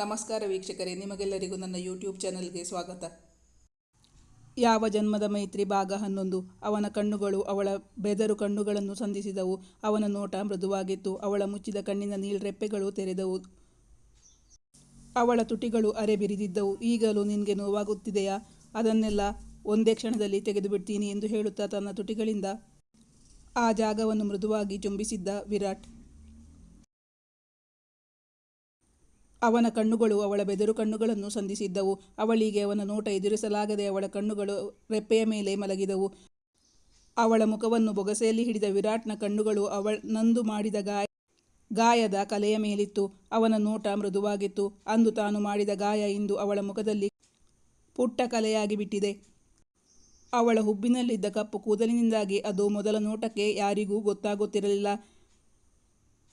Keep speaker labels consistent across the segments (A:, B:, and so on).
A: ನಮಸ್ಕಾರ ವೀಕ್ಷಕರೇ, ನಿಮಗೆಲ್ಲರಿಗೂ ನನ್ನ ಯೂಟ್ಯೂಬ್ ಚಾನಲ್ಗೆ ಸ್ವಾಗತ. ಯಾವ ಜನ್ಮದ ಮೈತ್ರಿ ಭಾಗ ಹನ್ನೊಂದು, ಅವನ ಕಣ್ಣುಗಳು ಅವಳ ಬೆದರು ಕಣ್ಣುಗಳನ್ನು ಸಂಧಿಸಿದವು, ಅವನ ನೋಟ ಮೃದುವಾಗಿತ್ತು, ಅವಳ ಮುಚ್ಚಿದ ಕಣ್ಣಿನ ನೀಳ್ರೆಪ್ಪೆಗಳು ತೆರೆದವು. ಅವಳ ತುಟಿಗಳು ಅರೆ ಬಿರಿದಿದ್ದವು, ಈಗಲೂ ನಿನಗೆ ನೋವಾಗುತ್ತಿದೆಯಾ? ಅದನ್ನೆಲ್ಲ ಒಂದೇ ಕ್ಷಣದಲ್ಲಿ ತೆಗೆದುಬಿಡ್ತೀನಿ ಎಂದು ಹೇಳುತ್ತಾ ತನ್ನ ತುಟಿಗಳಿಂದ ಆ ಜಾಗವನ್ನು ಮೃದುವಾಗಿ ಚುಂಬಿಸಿದ್ದ ವಿರಾಟ್. ಅವನ ಕಣ್ಣುಗಳು ಅವಳ ಬೆದರು ಕಣ್ಣುಗಳನ್ನು ಸಂಧಿಸಿದ್ದವು. ಅವಳಿಗೆ ಅವನ ನೋಟ ಎದುರಿಸಲಾಗದೆ ಅವಳ ಕಣ್ಣುಗಳು ರೆಪ್ಪೆಯ ಮೇಲೆ ಮಲಗಿದವು. ಅವಳ ಮುಖವನ್ನು ಬೊಗಸೆಯಲ್ಲಿ ಹಿಡಿದ ವಿರಾಟ್ನ ಕಣ್ಣುಗಳು ಅವಳ ನಂದು ಮಾಡಿದ ಗಾಯ, ಗಾಯದ ಕಲೆಯ ಮೇಲಿತ್ತು. ಅವನ ನೋಟ ಮೃದುವಾಗಿತ್ತು. ಅಂದು ತಾನು ಮಾಡಿದ ಗಾಯ ಇಂದು ಅವಳ ಮುಖದಲ್ಲಿ ಪುಟ್ಟ ಕಲೆಯಾಗಿ ಬಿಟ್ಟಿದೆ. ಅವಳ ಹುಬ್ಬಿನಲ್ಲಿದ್ದ ಕಪ್ಪು ಕೂದಲಿನಿಂದಾಗಿ ಅದು ಮೊದಲ ನೋಟಕ್ಕೆ ಯಾರಿಗೂ ಗೊತ್ತಾಗುತ್ತಿರಲಿಲ್ಲ.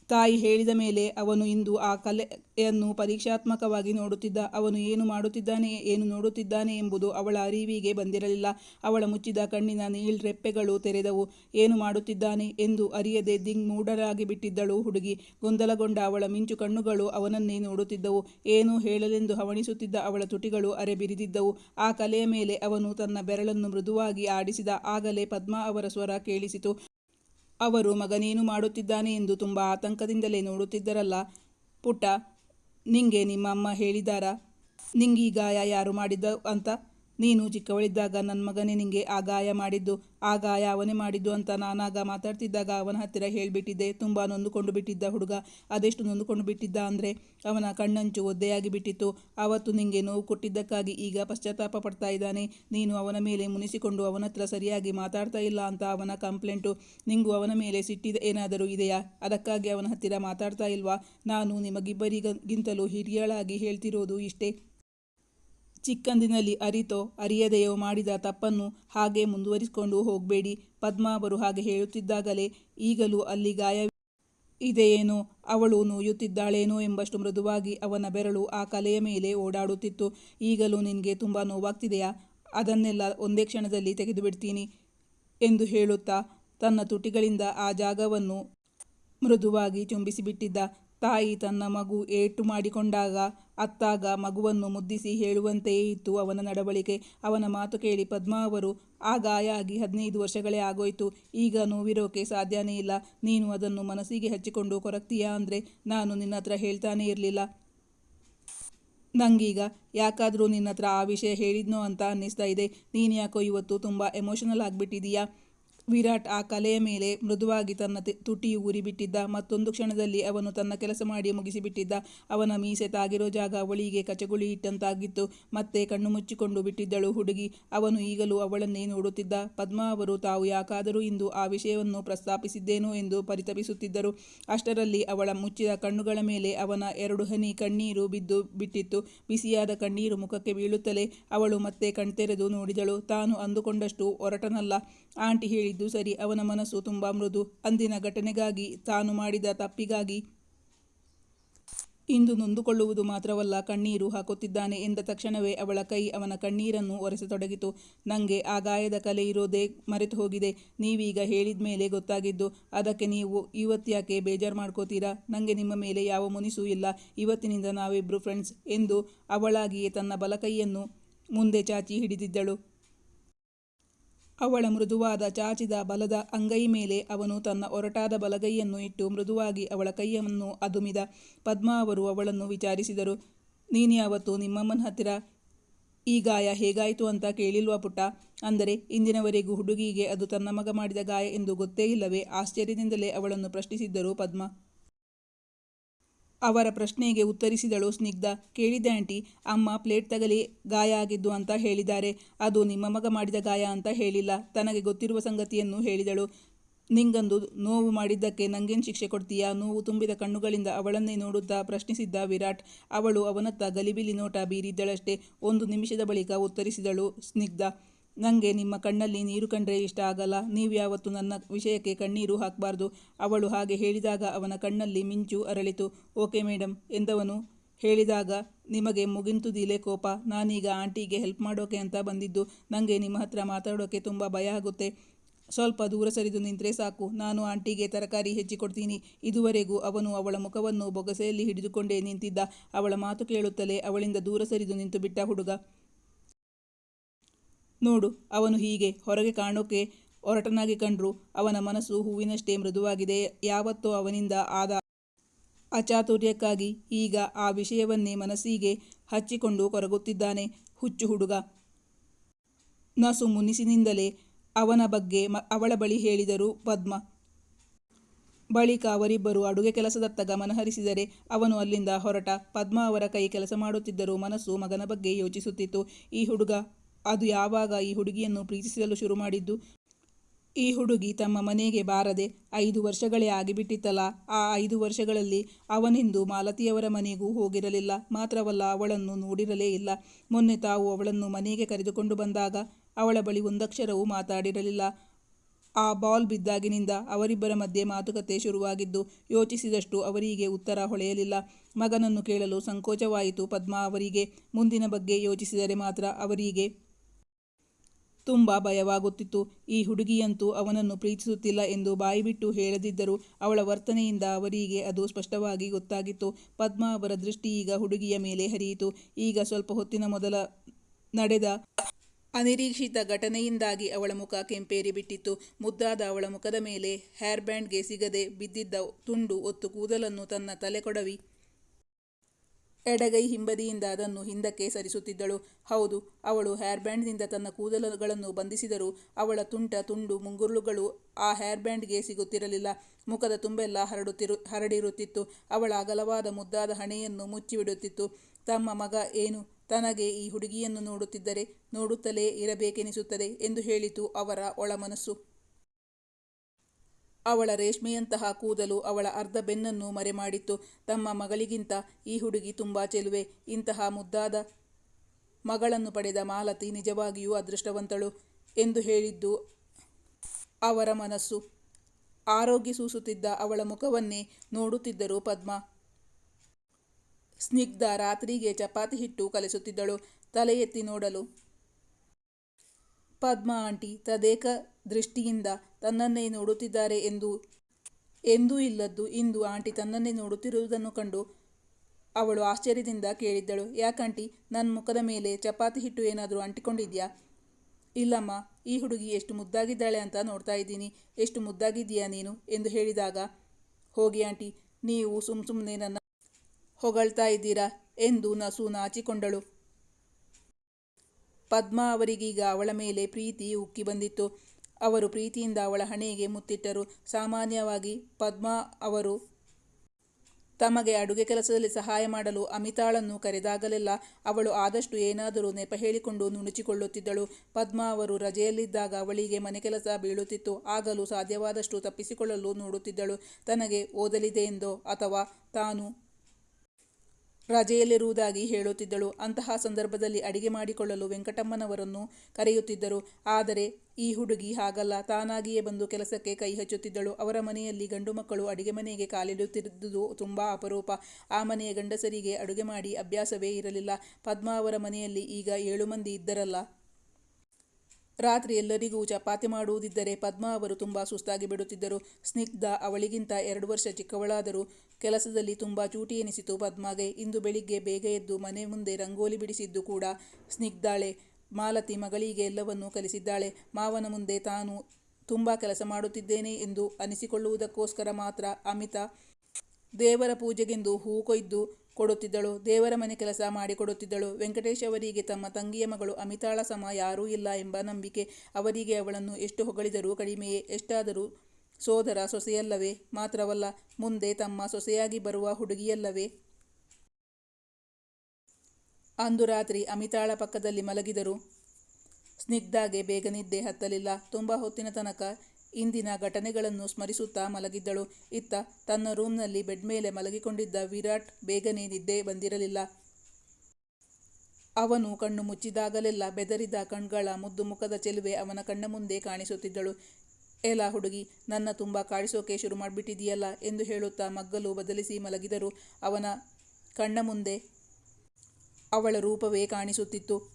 A: ತಾಯಿ ಹೇಳಿದ ಮೇಲೆ ಅವನು ಇಂದು ಆ ಕಲೆಯನ್ನು ಪರೀಕ್ಷಾತ್ಮಕವಾಗಿ ನೋಡುತ್ತಿದ್ದ. ಅವನು ಏನು ಮಾಡುತ್ತಿದ್ದಾನೆ, ಏನು ನೋಡುತ್ತಿದ್ದಾನೆ ಎಂಬುದು ಅವಳ ಅರಿವಿಗೆ ಬಂದಿರಲಿಲ್ಲ. ಅವಳ ಮುಚ್ಚಿದ ಕಣ್ಣಿನ ನೀಳ್ರೆಪ್ಪೆಗಳು ತೆರೆದವು. ಏನು ಮಾಡುತ್ತಿದ್ದಾನೆ ಎಂದು ಅರಿಯದೆ ದಿಂಗ್ ಮೂಡರಾಗಿ ಬಿಟ್ಟಿದ್ದಳು ಹುಡುಗಿ. ಗೊಂದಲಗೊಂಡ ಅವಳ ಮಿಂಚು ಕಣ್ಣುಗಳು ಅವನನ್ನೇ ನೋಡುತ್ತಿದ್ದವು. ಏನು ಹೇಳಲೆಂದು ಹವಣಿಸುತ್ತಿದ್ದ ಅವಳ ತುಟಿಗಳು ಅರೆ ಬಿರಿದಿದ್ದವು ಆ ಕಲೆಯ ಮೇಲೆ ಅವನು ತನ್ನ ಬೆರಳನ್ನು ಮೃದುವಾಗಿ ಆಡಿಸಿದ. ಆಗಲೇ ಪದ್ಮಾ ಅವರ ಸ್ವರ ಕೇಳಿಸಿತು. ಅವರು, ಮಗನೇನು ಮಾಡುತ್ತಿದ್ದಾನೆ ಎಂದು ತುಂಬ ಆತಂಕದಿಂದಲೇ ನೋಡುತ್ತಿದ್ದರಲ್ಲ. ಪುಟ್ಟ, ನಿಂಗೆ ನಿಮ್ಮ ಅಮ್ಮ ಹೇಳಿದಾರಾ ಗಾಯ ಯಾರು ಮಾಡಿದ್ದ? ಅಂತ ನೀನು ಚಿಕ್ಕವಳಿದ್ದಾಗ ನನ್ನ ಮಗನೇ ನಿಂಗೆ ಆ ಗಾಯ ಮಾಡಿದ್ದು, ಆ ಗಾಯ ಅವನೇ ಮಾಡಿದ್ದು ಅಂತ ನಾನಾಗ ಮಾತಾಡ್ತಿದ್ದಾಗ ಅವನ ಹತ್ತಿರ ಹೇಳಿಬಿಟ್ಟಿದ್ದೆ, ತುಂಬ ನೊಂದುಕೊಂಡು ಬಿಟ್ಟಿದ್ದ ಹುಡುಗ. ಅದೆಷ್ಟು ನೊಂದುಕೊಂಡು ಬಿಟ್ಟಿದ್ದ ಅಂದರೆ ಅವನ ಕಣ್ಣಂಚು ಒದ್ದೆಯಾಗಿ ಬಿಟ್ಟಿತ್ತು. ಆವತ್ತು ನಿಂಗೆ ನೋವು ಕೊಟ್ಟಿದ್ದಕ್ಕಾಗಿ ಈಗ ಪಶ್ಚಾತ್ತಾಪ ಪಡ್ತಾ ಇದ್ದಾನೆ. ನೀನು ಅವನ ಮೇಲೆ ಮುನಿಸಿಕೊಂಡು ಅವನ ಹತ್ರ ಸರಿಯಾಗಿ ಮಾತಾಡ್ತಾ ಇಲ್ಲ ಅಂತ ಅವನ ಕಂಪ್ಲೇಂಟು. ನಿಂಗೂ ಅವನ ಮೇಲೆ ಸಿಟ್ಟಿದ ಏನಾದರೂ ಇದೆಯಾ? ಅದಕ್ಕಾಗಿ ಅವನ ಹತ್ತಿರ ಮಾತಾಡ್ತಾ ಇಲ್ವಾ? ನಾನು ನಿಮಗಿಬ್ಬರಿಗಿಂತಲೂ ಹಿರಿಯಳಾಗಿ ಹೇಳ್ತಿರೋದು ಇಷ್ಟೇ. ಚಿಕ್ಕಂದಿನಲ್ಲಿ ಅರಿತೋ, ಅರಿಯದೆಯೋ ಮಾಡಿದ ತಪ್ಪನ್ನು ಹಾಗೆ ಮುಂದುವರಿಸಿಕೊಂಡು ಹೋಗಬೇಡಿ. ಪದ್ಮ ಅವರು ಹಾಗೆ ಹೇಳುತ್ತಿದ್ದಾಗಲೇ ಈಗಲೂ ಅಲ್ಲಿ ಗಾಯ ಇದೆಯೇನೋ ಅವಳು ನೋಯುತ್ತಿದ್ದಾಳೇನೋ ಎಂಬಷ್ಟು ಮೃದುವಾಗಿ ಅವನ ಬೆರಳು ಆ ಕಲೆಯ ಮೇಲೆ ಓಡಾಡುತ್ತಿತ್ತು. ಈಗಲೂ ನಿನಗೆ ತುಂಬ ನೋವಾಗ್ತಿದೆಯಾ? ಅದನ್ನೆಲ್ಲ ಒಂದೇ ಕ್ಷಣದಲ್ಲಿ ತೆಗೆದುಬಿಡ್ತೀನಿ ಎಂದು ಹೇಳುತ್ತಾ ತನ್ನ ತುಟಿಗಳಿಂದ ಆ ಜಾಗವನ್ನು ಮೃದುವಾಗಿ ಚುಂಬಿಸಿಬಿಟ್ಟಿದ್ದ. ತಾಯಿ ತನ್ನ ಮಗು ಏಟು ಮಾಡಿಕೊಂಡಾಗ ಅತ್ತಾಗ ಮಗುವನ್ನು ಮುದ್ದಿಸಿ ಹೇಳುವಂತೆಯೇ ಇತ್ತು ಅವನ ನಡವಳಿಕೆ. ಅವನ ಮಾತು ಕೇಳಿ ಪದ್ಮಾ ಅವರು ಆ ಗಾಯ ಆಗಿ ಹದಿನೈದು ವರ್ಷಗಳೇ ಆಗೋಯ್ತು. ಈಗ ನೋವಿರೋಕೆ ಸಾಧ್ಯನೇ ಇಲ್ಲ. ನೀನು ಅದನ್ನು ಮನಸ್ಸಿಗೆ ಹಚ್ಚಿಕೊಂಡು ಕೊರಗ್ತೀಯಾ ಅಂದರೆ ನಾನು ನಿನ್ನ ಹತ್ರ ಹೇಳ್ತಾನೇ ಇರಲಿಲ್ಲ. ನಂಗೀಗ ಯಾಕಾದರೂ ನಿನ್ನ ಹತ್ರ ಆ ವಿಷಯ ಹೇಳಿದ್ನೋ ಅಂತ ಅನ್ನಿಸ್ತಾ ಇದೆ. ನೀನು ಯಾಕೋ ಇವತ್ತು ತುಂಬ ಎಮೋಷನಲ್ ಆಗಿಬಿಟ್ಟಿದೀಯಾ? ವಿರಾಟ್ ಆ ಕಲೆಯ ಮೇಲೆ ಮೃದುವಾಗಿ ತನ್ನ ತುಟಿಯು ಉರಿಬಿಟ್ಟಿದ್ದ. ಮತ್ತೊಂದು ಕ್ಷಣದಲ್ಲಿ ಅವನು ತನ್ನ ಕೆಲಸ ಮಾಡಿ ಮುಗಿಸಿಬಿಟ್ಟಿದ್ದ. ಅವನ ಮೀಸೆ ತಾಗಿರೋ ಜಾಗ ಅವಳಿಗೆ ಕಚಗುಳಿ ಇಟ್ಟಂತಾಗಿತ್ತು. ಮತ್ತೆ ಕಣ್ಣು ಮುಚ್ಚಿಕೊಂಡು ಬಿಟ್ಟಿದ್ದಳು ಹುಡುಗಿ. ಅವನು ಈಗಲೂ ಅವಳನ್ನೇ ನೋಡುತ್ತಿದ್ದ. ಪದ್ಮಾ ಅವರು ತಾವು ಯಾಕಾದರೂ ಇಂದು ಆ ವಿಷಯವನ್ನು ಪ್ರಸ್ತಾಪಿಸಿದ್ದೇನೋ ಎಂದು ಪರಿತಪಿಸುತ್ತಿದ್ದರು. ಅಷ್ಟರಲ್ಲಿ ಅವಳ ಮುಚ್ಚಿದ ಕಣ್ಣುಗಳ ಮೇಲೆ ಅವನ ಎರಡು ಹನಿ ಕಣ್ಣೀರು ಬಿದ್ದು ಬಿಟ್ಟಿತ್ತು. ಬಿಸಿಯಾದ ಕಣ್ಣೀರು ಮುಖಕ್ಕೆ ಬೀಳುತ್ತಲೇ ಅವಳು ಮತ್ತೆ ಕಣ್ತೆರೆದು ನೋಡಿದಳು. ತಾನು ಅಂದುಕೊಂಡಷ್ಟು ಒರಟನಲ್ಲ ಆಂಟಿ ಹೇಳಿದ್ದು ಸರಿ, ಅವನ ಮನಸ್ಸು ತುಂಬ ಮೃದು. ಅಂದಿನ ಘಟನೆಗಾಗಿ ತಾನು ಮಾಡಿದ ತಪ್ಪಿಗಾಗಿ ಇಂದು ನೊಂದುಕೊಳ್ಳುವುದು ಮಾತ್ರವಲ್ಲ, ಕಣ್ಣೀರು ಹಾಕುತ್ತಿದ್ದಾನೆ ಎಂದ ತಕ್ಷಣವೇ ಅವಳ ಕೈ ಅವನ ಕಣ್ಣೀರನ್ನು ಒರೆಸತೊಡಗಿತು. ನನಗೆ ಆ ಗಾಯದ ಕಲೆ ಇರೋದೇ ಮರೆತು ಹೋಗಿದೆ ನೀವೀಗ ಹೇಳಿದ ಮೇಲೆ ಗೊತ್ತಾಗಿದ್ದು, ಅದಕ್ಕೆ ನೀವು ಇವತ್ತ್ಯಾಕೆ ಬೇಜಾರು ಮಾಡ್ಕೋತೀರಾ? ನನಗೆ ನಿಮ್ಮ ಮೇಲೆ ಯಾವ ಮುನಿಸೂ ಇಲ್ಲ. ಇವತ್ತಿನಿಂದ ನಾವಿಬ್ಬರು ಫ್ರೆಂಡ್ಸ್ ಎಂದು ಅವಳಾಗಿಯೇ ತನ್ನ ಬಲಕೈಯನ್ನು ಮುಂದೆ ಚಾಚಿ ಹಿಡಿದಿದ್ದಳು. ಅವಳ ಮೃದುವಾದ ಚಾಚಿದ ಬಲದ ಅಂಗೈ ಮೇಲೆ ಅವನು ತನ್ನ ಒರಟಾದ ಬಲಗೈಯನ್ನು ಇಟ್ಟು ಮೃದುವಾಗಿ ಅವಳ ಕೈಯನ್ನು ಅದುಮಿದ ಪದ್ಮಾ ಅವರು ಅವಳನ್ನು ವಿಚಾರಿಸಿದರು ನೀನ್ಯಾವತ್ತು ನಿಮ್ಮಮ್ಮನ ಹತ್ತಿರ ಈ ಗಾಯ ಹೇಗಾಯಿತು ಅಂತ ಕೇಳಿಲ್ವಾ ಪುಟ್ಟ? ಅಂದರೆ ಇಂದಿನವರೆಗೂ ಹುಡುಗಿಗೆ ಅದು ತನ್ನ ಮಗ ಮಾಡಿದ ಗಾಯ ಎಂದು ಗೊತ್ತೇ ಇಲ್ಲವೇ? ಆಶ್ಚರ್ಯದಿಂದಲೇ ಅವಳನ್ನು ಪ್ರಶ್ನಿಸಿದ್ದರು ಪದ್ಮ. ಅವರ ಪ್ರಶ್ನೆಗೆ ಉತ್ತರಿಸಿದಳು ಸ್ನಿಗ್ಧ. ಕೇಳಿದೆ, ಆಂಟಿ. ಅಮ್ಮ, ಪ್ಲೇಟ್ ತಗಲಿ, ಗಾಯ ಆಗಿದ್ದು ಅಂತ ಹೇಳಿದ್ದಾರೆ. ಅದು ನಿಮ್ಮ ಮಗ ಮಾಡಿದ ಗಾಯ ಅಂತ ಹೇಳಿಲ್ಲ. ತನಗೆ ಗೊತ್ತಿರುವ ಸಂಗತಿಯನ್ನು ಹೇಳಿದಳು. ನಿಂಗಂದು ನೋವು ಮಾಡಿದ್ದಕ್ಕೆ ನಂಗೇನು ಶಿಕ್ಷೆ ಕೊಡ್ತೀಯಾ? ನೋವು ತುಂಬಿದ ಕಣ್ಣುಗಳಿಂದ ಅವಳನ್ನೇ ನೋಡುತ್ತಾ ಪ್ರಶ್ನಿಸಿದ್ದ ವಿರಾಟ್. ಅವಳು ಅವನತ್ತ ಗಲಿಬಿಲಿ ನೋಟ ಬೀರಿದ್ದಳಷ್ಟೇ. ಒಂದು ನಿಮಿಷದ ಬಳಿಕ ಉತ್ತರಿಸಿದಳು ಸ್ನಿಗ್ಧ. ನನಗೆ ನಿಮ್ಮ ಕಣ್ಣಲ್ಲಿ ನೀರು ಕಂಡ್ರೆ ಇಷ್ಟ ಆಗಲ್ಲ. ನೀವು ಯಾವತ್ತು ನನ್ನ ವಿಷಯಕ್ಕೆ ಕಣ್ಣೀರು ಹಾಕಬಾರ್ದು. ಅವಳು ಹಾಗೆ ಹೇಳಿದಾಗ ಅವನ ಕಣ್ಣಲ್ಲಿ ಮಿಂಚು ಅರಳಿತು. ಓಕೆ ಮೇಡಮ್ ಎಂದವನು ಹೇಳಿದಾಗ, ನಿಮಗೆ ಮುಗಿಂತುದಿಲೆ ಕೋಪ. ನಾನೀಗ ಆಂಟಿಗೆ ಹೆಲ್ಪ್ ಮಾಡೋಕೆ ಅಂತ ಬಂದಿದ್ದು. ನನಗೆ ನಿಮ್ಮ ಹತ್ರ ಮಾತಾಡೋಕೆ ತುಂಬ ಭಯ ಆಗುತ್ತೆ. ಸ್ವಲ್ಪ ದೂರ ಸರಿದು ನಿಂತರೆ ಸಾಕು. ನಾನು ಆಂಟಿಗೆ ತರಕಾರಿ ಹೆಚ್ಚಿಕೊಡ್ತೀನಿ ಇದುವರೆಗೂ ಅವನು ಅವಳ ಮುಖವನ್ನು ಬೊಗಸೆಯಲ್ಲಿ ಹಿಡಿದುಕೊಂಡೇ ನಿಂತಿದ್ದ. ಅವಳ ಮಾತು ಕೇಳುತ್ತಲೇ ಅವಳಿಂದ ದೂರ ಸರಿದು ನಿಂತು ಬಿಟ್ಟ ಹುಡುಗ. ನೋಡು, ಅವನು ಹೀಗೆ ಹೊರಗೆ ಕಾಣೋಕೆ ಹೊರಟನಾಗಿ ಕಂಡ್ರು. ಅವನ ಮನಸ್ಸು ಹೂವಿನಷ್ಟೇ ಮೃದುವಾಗಿದೆ. ಯಾವತ್ತೋ ಅವನಿಂದ ಆದ ಅಚಾತುರ್ಯಕ್ಕಾಗಿ ಈಗ ಆ ವಿಷಯವನ್ನೇ ಮನಸ್ಸಿಗೆ ಹಚ್ಚಿಕೊಂಡು ಕೊರಗುತ್ತಿದ್ದಾನೆ. ಹುಚ್ಚು ಹುಡುಗ. ನಸು ಮುನಿಸಿನಿಂದಲೇ ಅವನ ಬಗ್ಗೆ ಮ, ಅವಳ ಬಳಿ ಹೇಳಿದರು ಪದ್ಮ. ಬಳಿಕ ಅವರಿಬ್ಬರು ಅಡುಗೆ ಕೆಲಸದತ್ತ ಗಮನಹರಿಸಿದರೆ ಅವನು ಅಲ್ಲಿಂದ ಹೊರಟ. ಪದ್ಮ ಅವರ ಕೈ ಕೆಲಸ ಮಾಡುತ್ತಿದ್ದರೂ ಮನಸ್ಸು ಮಗನ ಬಗ್ಗೆ ಯೋಚಿಸುತ್ತಿತ್ತು. ಈ ಹುಡುಗ ಅದು ಯಾವಾಗ ಈ ಹುಡುಗಿಯನ್ನು ಪ್ರೀತಿಸಲು ಶುರು ಮಾಡಿದ್ದು? ಈ ಹುಡುಗಿ ತಮ್ಮ ಮನೆಗೆ ಬಾರದೆ ಐದು ವರ್ಷಗಳೇ ಆಗಿಬಿಟ್ಟಿತ್ತಲ್ಲ. ಆ ಐದು ವರ್ಷಗಳಲ್ಲಿ ಅವನೆಂದು ಮಾಲತಿಯವರ ಮನೆಗೂ ಹೋಗಿರಲಿಲ್ಲ. ಮಾತ್ರವಲ್ಲ ಅವಳನ್ನು ನೋಡಿರಲೇ ಇಲ್ಲ. ಮೊನ್ನೆ ತಾವು ಅವಳನ್ನು ಮನೆಗೆ ಕರೆದುಕೊಂಡು ಬಂದಾಗ ಅವಳ ಬಳಿ ಒಂದಕ್ಷರವೂ ಮಾತಾಡಿರಲಿಲ್ಲ. ಆ ಬಾಲ್ ಬಿದ್ದಾಗಿನಿಂದ ಅವರಿಬ್ಬರ ಮಧ್ಯೆ ಮಾತುಕತೆ ಶುರುವಾಗಿದ್ದು, ಯೋಚಿಸಿದಷ್ಟು ಅವರಿಗೆ ಉತ್ತರ ಹೊಳೆಯಲಿಲ್ಲ. ಮಗನನ್ನು ಕೇಳಲು ಸಂಕೋಚವಾಯಿತು. ಪದ್ಮಾ ಅವರಿಗೆ ಮುಂದಿನ ಬಗ್ಗೆ ಯೋಚಿಸಿದರೆ ಮಾತ್ರ ಅವರಿಗೆ ತುಂಬ ಭಯವಾಗುತ್ತಿತ್ತು. ಈ ಹುಡುಗಿಯಂತೂ ಅವನನ್ನು ಪ್ರೀತಿಸುತ್ತಿಲ್ಲ ಎಂದು ಬಾಯಿಬಿಟ್ಟು ಹೇಳದಿದ್ದರೂ ಅವಳ ವರ್ತನೆಯಿಂದ ಅವರಿಗೆ ಅದು ಸ್ಪಷ್ಟವಾಗಿ ಗೊತ್ತಾಗಿತ್ತು. ಪದ್ಮ ಅವರ ದೃಷ್ಟಿ ಈಗ ಹುಡುಗಿಯ ಮೇಲೆ ಹರಿಯಿತು. ಈಗ ಸ್ವಲ್ಪ ಹೊತ್ತಿನ ಮೊದಲ ನಡೆದ ಅನಿರೀಕ್ಷಿತ ಘಟನೆಯಿಂದಾಗಿ ಅವಳ ಮುಖ ಕೆಂಪೇರಿ ಬಿಟ್ಟಿತ್ತು. ಮುದ್ದಾದ ಅವಳ ಮುಖದ ಮೇಲೆ ಹೇರ್ ಬ್ಯಾಂಡ್ಗೆ ಸಿಗದೆ ಬಿದ್ದಿದ್ದ ತುಂಡು ಒತ್ತು ಕೂದಲನ್ನು ತನ್ನ ತಲೆ ಕೊಡವಿ ಎಡಗೈ ಹಿಂಬದಿಯಿಂದ ಅದನ್ನು ಹಿಂದಕ್ಕೆ ಸರಿಸುತ್ತಿದ್ದಳು. ಹೌದು, ಅವಳು ಹೇರ್ ಬ್ಯಾಂಡ್ನಿಂದ ತನ್ನ ಕೂದಲುಗಳನ್ನು ಬಂಧಿಸಿದರೂ ಅವಳ ತುಂಟ, ತುಂಡು ಮುಂಗುರುಳುಗಳು ಆ ಹೇರ್ ಬ್ಯಾಂಡ್ಗೆ ಸಿಗುತ್ತಿರಲಿಲ್ಲ. ಮುಖದ ತುಂಬೆಲ್ಲ ಹರಡುತ್ತಿರು, ಹರಡಿರುತ್ತಿತ್ತು. ಅವಳ ಅಗಲವಾದ ಮುದ್ದಾದ ಹಣೆಯನ್ನು ಮುಚ್ಚಿಬಿಡುತ್ತಿತ್ತು. ತಮ್ಮ ಮಗ ಏನು, ತನಗೆ ಈ ಹುಡುಗಿಯನ್ನು ನೋಡುತ್ತಿದ್ದರೆ ನೋಡುತ್ತಲೇ ಇರಬೇಕೆನಿಸುತ್ತದೆ ಎಂದು ಹೇಳಿತು ಅವರ ಒಳಮನಸ್ಸು. ಅವಳ ರೇಷ್ಮೆಯಂತಹ ಕೂದಲು ಅವಳ ಅರ್ಧ ಬೆನ್ನನ್ನು ಮರೆಮಾಡಿತ್ತು. ತಮ್ಮ ಮಗಳಿಗಿಂತ ಈ ಹುಡುಗಿ ತುಂಬ ಚೆಲುವೆ. ಇಂತಹ ಮುದ್ದಾದ ಮಗಳನ್ನು ಪಡೆದ ಮಾಲತಿ ನಿಜವಾಗಿಯೂ ಅದೃಷ್ಟವಂತಳು ಎಂದು ಹೇಳಿದ್ದು ಅವರ ಮನಸ್ಸು. ಆರೋಗ್ಯ ಸೂಸುತ್ತಿದ್ದ ಅವಳ ಮುಖವನ್ನೇ ನೋಡುತ್ತಿದ್ದರು ಪದ್ಮ ಸ್ನಿಗ್ಧ ರಾತ್ರಿಗೆ ಚಪಾತಿ ಹಿಟ್ಟು ಕಲಿಸುತ್ತಿದ್ದಳು. ತಲೆ ಎತ್ತಿ ನೋಡಲು ಪದ್ಮ ಆಂಟಿ ತದೇಕ ದೃಷ್ಟಿಯಿಂದ ತನ್ನನ್ನೇ ನೋಡುತ್ತಿದ್ದಾರೆ ಎಂದು, ಎಂದೂ ಇಲ್ಲದ್ದು ಇಂದು ಆಂಟಿ ತನ್ನನ್ನೇ ನೋಡುತ್ತಿರುವುದನ್ನು ಕಂಡು ಅವಳು ಆಶ್ಚರ್ಯದಿಂದ ಕೇಳಿದ್ದಳು. ಯಾಕಂಟಿ ನನ್ನ ಮುಖದ ಮೇಲೆ ಚಪಾತಿ ಹಿಟ್ಟು ಏನಾದರೂ ಅಂಟಿಕೊಂಡಿದ್ಯಾ? ಇಲ್ಲಮ್ಮ, ಈ ಹುಡುಗಿ ಎಷ್ಟು ಮುದ್ದಾಗಿದ್ದಾಳೆ ಅಂತ ನೋಡ್ತಾ ಇದ್ದೀನಿ. ಎಷ್ಟು ಮುದ್ದಾಗಿದ್ದೀಯಾ ನೀನು? ಎಂದು ಹೇಳಿದಾಗ, ಹೋಗಿ ಆಂಟಿ, ನೀವು ಸುಮ್ ಸುಮ್ಮನೆ ನನ್ನ ಹೊಗಳ್ತಾ ಇದ್ದೀರಾ ಎಂದು ನಸು ನಾಚಿಕೊಂಡಳು. ಪದ್ಮಾ ಅವರಿಗೀಗ ಅವಳ ಮೇಲೆ ಪ್ರೀತಿ ಉಕ್ಕಿ ಬಂದಿತ್ತು. ಅವರು ಪ್ರೀತಿಯಿಂದ ಅವಳ ಹಣೆಗೆ ಮುತ್ತಿಟ್ಟರು. ಸಾಮಾನ್ಯವಾಗಿ ಪದ್ಮಾ ಅವರು ತಮಗೆ ಅಡುಗೆ ಕೆಲಸದಲ್ಲಿ ಸಹಾಯ ಮಾಡಲು ಅಮಿತಾಳನ್ನು ಕರೆದಾಗಲೆಲ್ಲ. ಅವಳು ಆದಷ್ಟು ಏನಾದರೂ ನೆಪ ಹೇಳಿಕೊಂಡು ನುಣುಚಿಕೊಳ್ಳುತ್ತಿದ್ದಳು. ಪದ್ಮಾ ಅವರು ರಜೆಯಲ್ಲಿದ್ದಾಗ ಅವಳಿಗೆ ಮನೆ ಕೆಲಸ ಬೀಳುತ್ತಿತ್ತು. ಆಗಲೂ ಸಾಧ್ಯವಾದಷ್ಟು ತಪ್ಪಿಸಿಕೊಳ್ಳಲು ನೋಡುತ್ತಿದ್ದಳು. ತನಗೆ ಓದಲಿದೆ ಎಂದೋ ಅಥವಾ ತಾನು ರಜೆಯಲ್ಲಿರುವುದಾಗಿ ಹೇಳುತ್ತಿದ್ದಳು. ಅಂತಹ ಸಂದರ್ಭದಲ್ಲಿ ಅಡಿಗೆ ಮಾಡಿಕೊಳ್ಳಲು ವೆಂಕಟಮ್ಮನವರನ್ನು ಕರೆಯುತ್ತಿದ್ದರು. ಆದರೆ ಈ ಹುಡುಗಿ ಹಾಗಲ್ಲ. ತಾನಾಗಿಯೇ ಬಂದು ಕೆಲಸಕ್ಕೆ ಕೈ ಹಚ್ಚುತ್ತಿದ್ದಳು. ಅವರ ಮನೆಯಲ್ಲಿ ಗಂಡು ಮಕ್ಕಳು ಅಡಿಗೆ ಮನೆಗೆ ಕಾಲಿಡುತ್ತಿದ್ದುದು ತುಂಬ ಅಪರೂಪ. ಆ ಮನೆಯ ಗಂಡಸರಿಗೆ ಅಡುಗೆ ಮಾಡಿ ಅಭ್ಯಾಸವೇ ಇರಲಿಲ್ಲ. ಪದ್ಮಾ ಅವರ ಮನೆಯಲ್ಲಿ ಈಗ ಏಳು ಮಂದಿ ಇದ್ದರಲ್ಲ. ರಾತ್ರಿ ಎಲ್ಲರಿಗೂ ಚಪಾತಿ ಮಾಡುವುದಿದ್ದರೆ ಪದ್ಮಾ ಅವರು ತುಂಬ ಸುಸ್ತಾಗಿ ಬಿಡುತ್ತಿದ್ದರು. ಸ್ನಿಗ್ಧ ಅವಳಿಗಿಂತ ಎರಡು ವರ್ಷ ಚಿಕ್ಕವಳಾದರೂ ಕೆಲಸದಲ್ಲಿ ತುಂಬ ಚೂಟಿ ಎನಿಸಿತು ಪದ್ಮಾಗೆ. ಇಂದು ಬೆಳಿಗ್ಗೆ ಬೇಗ ಎದ್ದು ಮನೆ ಮುಂದೆ ರಂಗೋಲಿ ಬಿಡಿಸಿದ್ದು ಕೂಡ ಸ್ನಿಗ್ಧಾಳೆ. ಮಾಲತಿ ಮಗಳಿಗೆ ಎಲ್ಲವನ್ನೂ ಕಲಿಸಿದ್ದಾಳೆ. ಮಾವನ ಮುಂದೆ ತಾನು ತುಂಬ ಕೆಲಸ ಮಾಡುತ್ತಿದ್ದೇನೆ ಎಂದು ಅನಿಸಿಕೊಳ್ಳುವುದಕ್ಕೋಸ್ಕರ ಮಾತ್ರ ಅಮಿತಾ ದೇವರ ಪೂಜೆಗೆಂದು ಹೂ ಕೊಯ್ದು ಕೊಡುತ್ತಿದ್ದಳು. ದೇವರ ಮನೆ ಕೆಲಸ ಮಾಡಿಕೊಡುತ್ತಿದ್ದಳು ವೆಂಕಟೇಶ್ ಅವರಿಗೆ ತಮ್ಮ ತಂಗಿಯ ಮಗಳು ಅಮಿತಾಳ ಸಮ ಯಾರೂ ಇಲ್ಲ ಎಂಬ ನಂಬಿಕೆ. ಅವರಿಗೆ ಅವಳನ್ನು ಎಷ್ಟು ಹೊಗಳಿದರೂ ಕಡಿಮೆಯೇ, ಎಷ್ಟಾದರೂ ಸೋದರ ಸೊಸೆಯಲ್ಲವೇ ಮಾತ್ರವಲ್ಲ, ಮುಂದೆ ತಮ್ಮ ಸೊಸೆಯಾಗಿ ಬರುವ ಹುಡುಗಿಯಲ್ಲವೇ. ಅಂದು ರಾತ್ರಿ ಅಮಿತಾಳ ಪಕ್ಕದಲ್ಲಿ ಮಲಗಿದರು. ಸ್ನಿಗ್ಧಾಗೆ ಬೇಗ ನಿದ್ದೆ ಹತ್ತಲಿಲ್ಲ. ತುಂಬ ಹೊತ್ತಿನ ತನಕ ಇಂದಿನ ಘಟನೆಗಳನ್ನು ಸ್ಮರಿಸುತ್ತಾ ಮಲಗಿದ್ದಳು. ಇತ್ತ ತನ್ನ ರೂಮ್ನಲ್ಲಿ ಬೆಡ್ ಮೇಲೆ ಮಲಗಿಕೊಂಡಿದ್ದ ವಿರಾಟ್ ಬೇಗನೆ ನಿದ್ದೆ ಬಂದಿರಲಿಲ್ಲ. ಅವನು ಕಣ್ಣು ಮುಚ್ಚಿದಾಗಲೆಲ್ಲ ಬೆದರಿದ ಕಣ್ಗಳ ಮುದ್ದು ಮುಖದ ಚೆಲುವೆ ಅವನ ಕಣ್ಣ ಮುಂದೆ ಕಾಣಿಸುತ್ತಿದ್ದಳು. "ಎಲಾ ಹುಡುಗಿ, ನನ್ನ ತುಂಬ ಕಾಡಿಸೋಕೆ ಶುರು ಮಾಡಿಬಿಟ್ಟಿದೆಯಲ್ಲ ಎಂದು ಹೇಳುತ್ತಾ ಮಗ್ಗಲು ಬದಲಿಸಿ ಮಲಗಿದರು. ಅವನ ಕಣ್ಣ ಮುಂದೆ ಅವಳ ರೂಪವೇ ಕಾಣಿಸುತ್ತಿತ್ತು.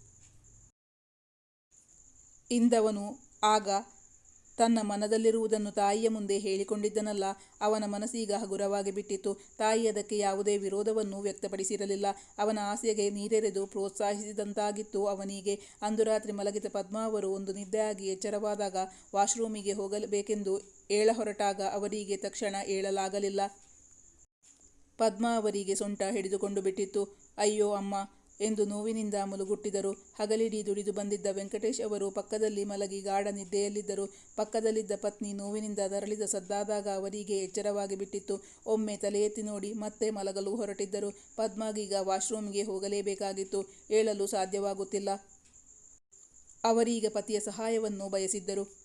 A: ಇಂದವನು ಆಗ ತನ್ನ ಮನದಲ್ಲಿರುವುದನ್ನು ತಾಯಿಯ ಮುಂದೆ ಹೇಳಿಕೊಂಡಿದ್ದನಲ್ಲ, ಅವನ ಮನಸ್ಸೀಗ ಹಗುರವಾಗಿ ಬಿಟ್ಟಿತ್ತು. ತಾಯಿ ಅದಕ್ಕೆ ಯಾವುದೇ ವಿರೋಧವನ್ನು ವ್ಯಕ್ತಪಡಿಸಿರಲಿಲ್ಲ. ಅವನ ಆಸೆಗೆ ನೀರೆರೆದು ಪ್ರೋತ್ಸಾಹಿಸಿದಂತಾಗಿತ್ತು ಅವನಿಗೆ. ಅಂದು ರಾತ್ರಿ ಮಲಗಿದ ಪದ್ಮಾವರು ಒಂದು ನಿದ್ದೆಯಾಗಿ ಎಚ್ಚರವಾದಾಗ ವಾಶ್ರೂಮಿಗೆ ಹೋಗಬೇಕೆಂದು ಏಳ ಹೊರಟಾಗ ಅವರಿಗೆ ತಕ್ಷಣ ಏಳಲಾಗಲಿಲ್ಲ. ಪದ್ಮಾ ಅವರಿಗೆ ಸೊಂಟ ಹಿಡಿದುಕೊಂಡು ಬಿಟ್ಟಿತ್ತು. ಅಯ್ಯೋ, ಅಮ್ಮ ಎಂದು ನೋವಿನಿಂದ ಮುಲುಗುಟ್ಟಿದರು. ಹಗಲಿಡೀ ದುಡಿದು ಬಂದಿದ್ದ ವೆಂಕಟೇಶ್ ಅವರು ಪಕ್ಕದಲ್ಲಿ ಮಲಗಿ ಗಾಢ ನಿದ್ದೆಯಲ್ಲಿದ್ದರು. ಪಕ್ಕದಲ್ಲಿದ್ದ ಪತ್ನಿ ನೋವಿನಿಂದ ನರಳಿದ ಸದ್ದಾದಾಗ ಅವರಿಗೆ ಎಚ್ಚರವಾಗಿ ಬಿಟ್ಟಿತ್ತು. ಒಮ್ಮೆ ತಲೆ ನೋಡಿ ಮತ್ತೆ ಮಲಗಲು ಹೊರಟಿದ್ದರು. ಪದ್ಮಾಗೀಗ ವಾಶ್ರೂಮ್ಗೆ ಹೋಗಲೇಬೇಕಾಗಿತ್ತು. ಏಳಲು ಸಾಧ್ಯವಾಗುತ್ತಿಲ್ಲ. ಅವರೀಗ ಪತಿಯ ಸಹಾಯವನ್ನು ಬಯಸಿದ್ದರು.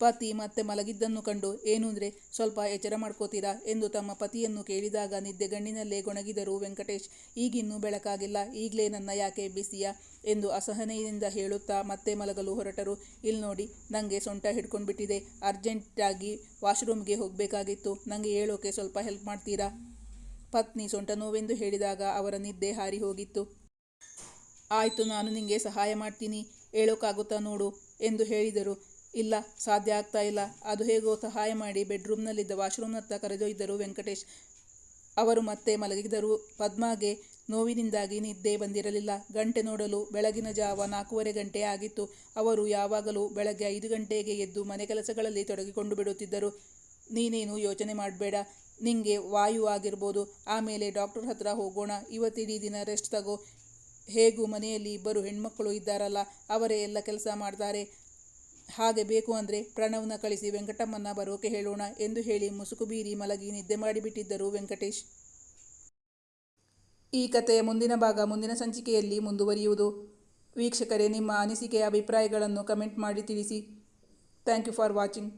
A: ಪತಿ ಮತ್ತೆ ಮಲಗಿದ್ದನ್ನು ಕಂಡು, ಏನು ಅಂದ್ರೆ, ಸ್ವಲ್ಪ ಎಚ್ಚರ ಮಾಡ್ಕೋತೀರಾ? ಎಂದು ತಮ್ಮ ಪತಿಯನ್ನು ಕೇಳಿದಾಗ ನಿದ್ದೆಗಣ್ಣಿನಲ್ಲೇ ಗೊಣಗಿದರು ವೆಂಕಟೇಶ್. ಈಗಿನ್ನೂ ಬೆಳಕಾಗಿಲ್ಲ, ಈಗಲೇ ನನ್ನ ಯಾಕೆ ಬಿಸಿಯ? ಎಂದು ಅಸಹನೆಯಿಂದ ಹೇಳುತ್ತಾ ಮತ್ತೆ ಮಲಗಲು ಹೊರಟರು. ಇಲ್ಲಿ ನೋಡಿ ನನಗೆ ಸೊಂಟ ಹಿಡ್ಕೊಂಡ್ಬಿಟ್ಟಿದೆ, ಅರ್ಜೆಂಟಾಗಿ ವಾಶ್ರೂಮ್ಗೆ ಹೋಗಬೇಕಾಗಿತ್ತು ನನಗೆ ಹೇಳೋಕೆ ಸ್ವಲ್ಪ ಹೆಲ್ಪ್ ಮಾಡ್ತೀರಾ? ಪತ್ನಿ ಸೊಂಟ ನೋವೆಂದು ಹೇಳಿದಾಗ ಅವರ ನಿದ್ದೆ ಹಾರಿ ಹೋಗಿತ್ತು. ಆಯಿತು, ನಾನು ನಿಮಗೆ ಸಹಾಯ ಮಾಡ್ತೀನಿ ಹೇಳೋಕ್ಕಾಗುತ್ತಾ ನೋಡು, ಎಂದು ಹೇಳಿದರು. ಇಲ್ಲ, ಸಾಧ್ಯ ಆಗ್ತಾ ಇಲ್ಲ. ಅದು ಹೇಗೋ ಸಹಾಯ ಮಾಡಿ ಬೆಡ್ರೂಮ್ನಲ್ಲಿದ್ದ ವಾಶ್ರೂಮ್ನತ್ತ ಕರೆದೊಯ್ದರು ವೆಂಕಟೇಶ್. ಅವರು ಮತ್ತೆ ಮಲಗಿದರು. ಪದ್ಮಾಗೆ ನೋವಿನಿಂದಾಗಿ ನಿದ್ದೆ ಬಂದಿರಲಿಲ್ಲ. ಗಂಟೆ ನೋಡಲು ಬೆಳಗಿನ ಜಾವ ನಾಲ್ಕೂವರೆ ಗಂಟೆ ಆಗಿತ್ತು. ಅವರು ಯಾವಾಗಲೂ ಬೆಳಗ್ಗೆ ಐದು ಗಂಟೆಗೆ ಎದ್ದು ಮನೆ ಕೆಲಸಗಳಲ್ಲಿ ತೊಡಗಿಕೊಂಡು ಬಿಡುತ್ತಿದ್ದರು. ನೀನೇನು ಯೋಚನೆ ಮಾಡಬೇಡ. ನಿಂಗೆ ವಾಯು ಆಗಿರ್ಬೋದು. ಆಮೇಲೆ ಡಾಕ್ಟರ್ ಹತ್ರ ಹೋಗೋಣ. ಇವತ್ತಿಡೀ ದಿನ ರೆಸ್ಟ್ ತಗೋ. ಹೇಗೂ ಮನೆಯಲ್ಲಿ ಇಬ್ಬರು ಹೆಣ್ಮಕ್ಕಳು ಇದ್ದಾರಲ್ಲ, ಅವರೇ ಎಲ್ಲ ಕೆಲಸ ಮಾಡ್ತಾರೆ. ಹಾಗೆ ಬೇಕು ಅಂದರೆ ಪ್ರಣವ್ನ ಕಳಿಸಿ ವೆಂಕಟಮ್ಮನ ಬರೋಕೆ ಹೇಳೋಣ ಎಂದು ಹೇಳಿ ಮುಸುಕು ಬೀರಿ ಮಲಗಿ ನಿದ್ದೆ ಮಾಡಿಬಿಟ್ಟಿದ್ದರು ವೆಂಕಟೇಶ್. ಈ ಕಥೆಯ ಮುಂದಿನ ಭಾಗ ಮುಂದಿನ ಸಂಚಿಕೆಯಲ್ಲಿ ಮುಂದುವರಿಯುವುದು. ವೀಕ್ಷಕರೇ, ನಿಮ್ಮ ಅನಿಸಿಕೆಯ ಅಭಿಪ್ರಾಯಗಳನ್ನು ಕಮೆಂಟ್ ಮಾಡಿ ತಿಳಿಸಿ. Thank you for watching.